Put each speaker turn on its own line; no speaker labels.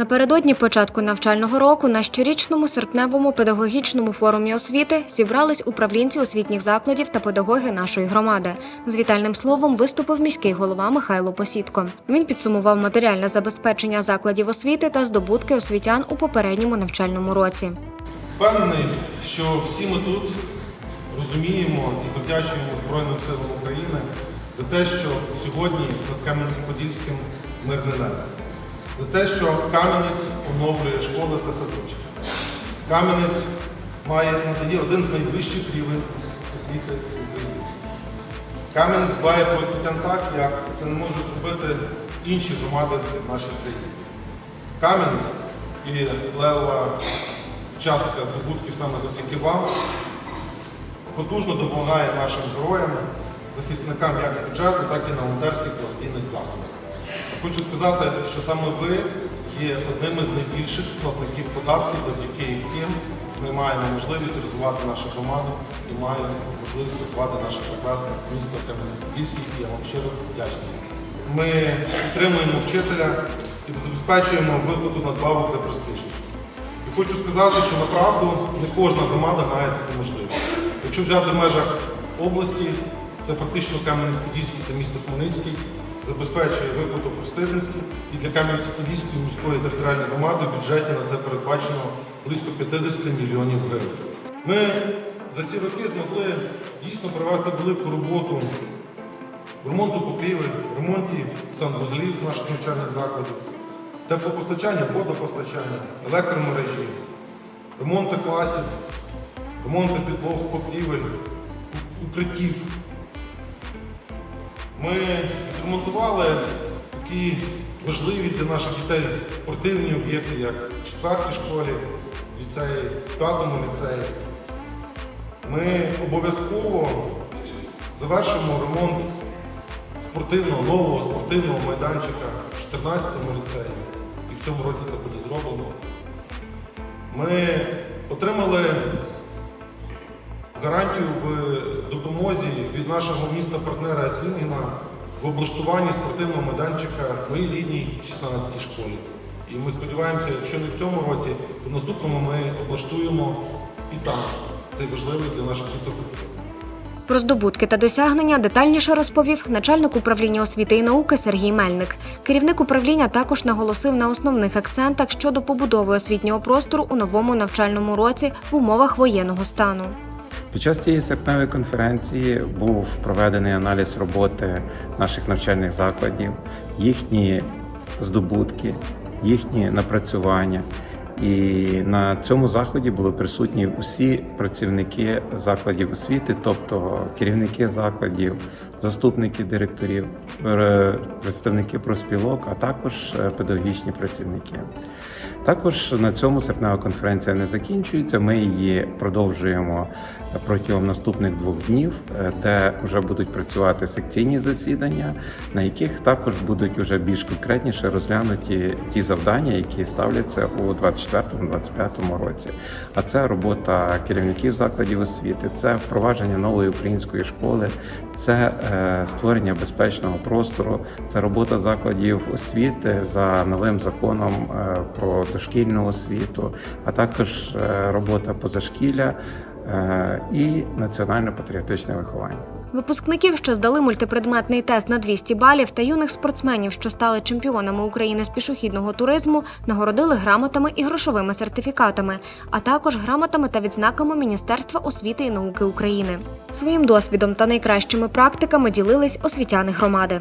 Напередодні початку навчального року на щорічному серпневому педагогічному форумі освіти зібрались управлінці освітніх закладів та педагоги нашої громади. З вітальним словом виступив міський голова Михайло Посідко. Він підсумував матеріальне забезпечення закладів освіти та здобутки освітян у попередньому навчальному році.
Впевнений, що всі ми тут розуміємо і завдячуємо Збройним силам України за те, що сьогодні над Кам'янцем-Подільським мирне небо. За те, що Кам'янець оновлює школи та садочки. Кам'янець має надає один з найвищих рівень освіти в Україні. Кам'янець дбає про освітян так, як це не можуть зробити інші громади в нашій країні. Кам'янець і левова частка здобутків саме завдяки вам потужно допомагає нашим героям, захисникам як бюджету, так і на волонтерських благодійних заходах. Хочу сказати, що саме ви є одним із найбільших платників податків, завдяки яким ми маємо можливість розвивати нашу громаду і маємо можливість розвивати наше прекрасне місто Кам'янець-Подільський, і я вам щиро вдячний. Ми підтримуємо вчителя і забезпечуємо виплату надбавок за престижність. І хочу сказати, що направду не кожна громада має таку можливість. Якщо взяти в межах області, це фактично Кам'янець-Подільський та місто Хмельницький забезпечує виплату престижності і для Кам'янець-Подільської міської територіальної громади в бюджеті на це передбачено близько 50 мільйонів гривень. Ми за ці роки змогли дійсно провести велику роботу в ремонту покрівель, ремонті санвузлів наших навчальних закладів, теплопостачання, водопостачання, електромережі, ремонти класів, ремонти підлог, покрівель, укриттів. Ми відремонтували такі важливі для наших дітей спортивні об'єкти, як в четвертій школі, ліцеї, в п'ятому ліцеї. Ми обов'язково завершимо ремонт спортивного, нового спортивного майданчика в 14-му ліцеї. І в цьому році це буде зроблено. Ми отримали гарантію в допомозі від нашого міста-партнера Есвінгена в облаштуванні спортивного майданчика моїй рідній 16-й школі. І ми сподіваємося, якщо не в цьому році, то в наступному ми облаштуємо і там цей важливий для наших діток.
Про здобутки та досягнення детальніше розповів начальник управління освіти і науки Сергій Мельник. Керівник управління також наголосив на основних акцентах щодо побудови освітнього простору у новому навчальному році в умовах воєнного стану.
Під час цієї серпневої конференції був проведений аналіз роботи наших навчальних закладів, їхні здобутки, їхні напрацювання. І на цьому заході були присутні усі працівники закладів освіти, тобто керівники закладів, заступники директорів, е, представники профспілок, а також е, педагогічні працівники. Також на цьому серпнева конференція не закінчується. Ми її продовжуємо протягом наступних двох днів, е, де вже будуть працювати секційні засідання, на яких також будуть вже більш конкретніше розглянуті ті завдання, які ставляться у 2024-2025 році. А це робота керівників закладів освіти, це впровадження нової української школи, це е, створення безпечного простору, це робота закладів освіти за новим законом е, про дошкільну освіту, а також е, робота позашкілля е, і національно-патріотичне виховання.
Випускників, що здали мультипредметний тест на 200 балів, та юних спортсменів, що стали чемпіонами України з пішохідного туризму, нагородили грамотами і грошовими сертифікатами, а також грамотами та відзнаками Міністерства освіти і науки України. Своїм досвідом та найкращими практиками ділились освітяни громади.